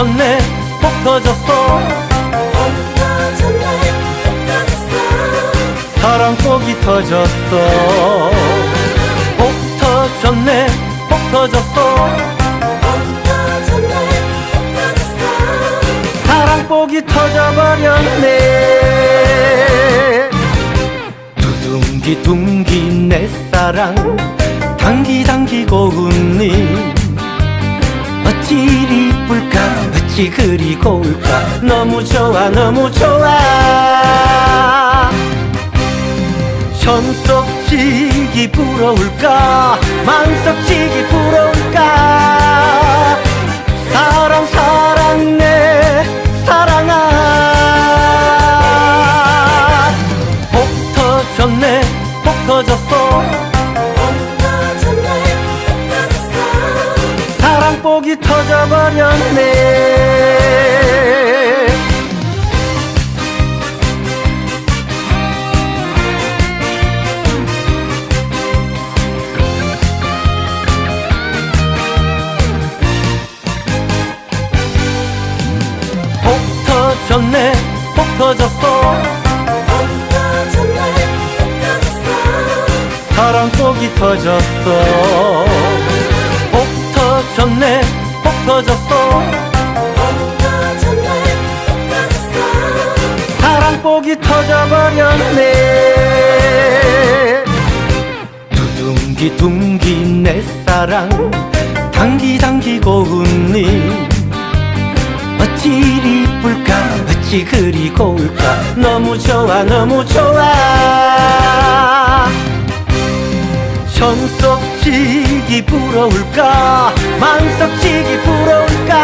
터졌네. 폭 터졌어. 사랑복이 터졌어. 폭 터졌네. 폭 터졌어. 사랑복이 터져버렸네. 두둥기 둥기 내 사랑. 당기 당기 고운님 어찌 그리 고울까? 너무 좋아 너무 좋아. 손속지기 부러울까? 만석지기 부러울까? 사랑 사랑 내 사랑아. 폭 터졌네 폭 터졌어 사랑복이 터져버렸네. 폭 터졌네 폭 터졌어. 사랑복이 터졌어. 폭 터졌네 폭 터졌어. 사랑복이 터져버렸네. 두둥기 둥기 내 사랑 당기 당기 고운님 어찌 이쁠까 어찌 그리 고울까. 너무 좋아 너무 좋아 손속지기 부러울까? 만석지기 부러울까?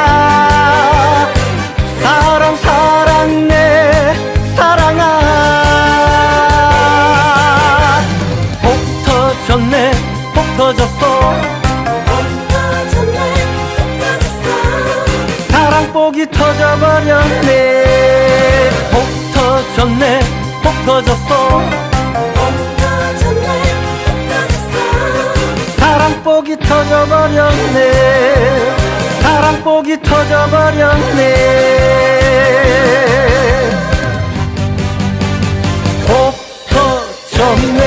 사랑 사랑 내 사랑아. 폭 터졌네 폭 터졌어. 사랑복이 터져버렸네 사랑복이 터져버렸네. 사랑복이 터져버렸네. 폭 터졌네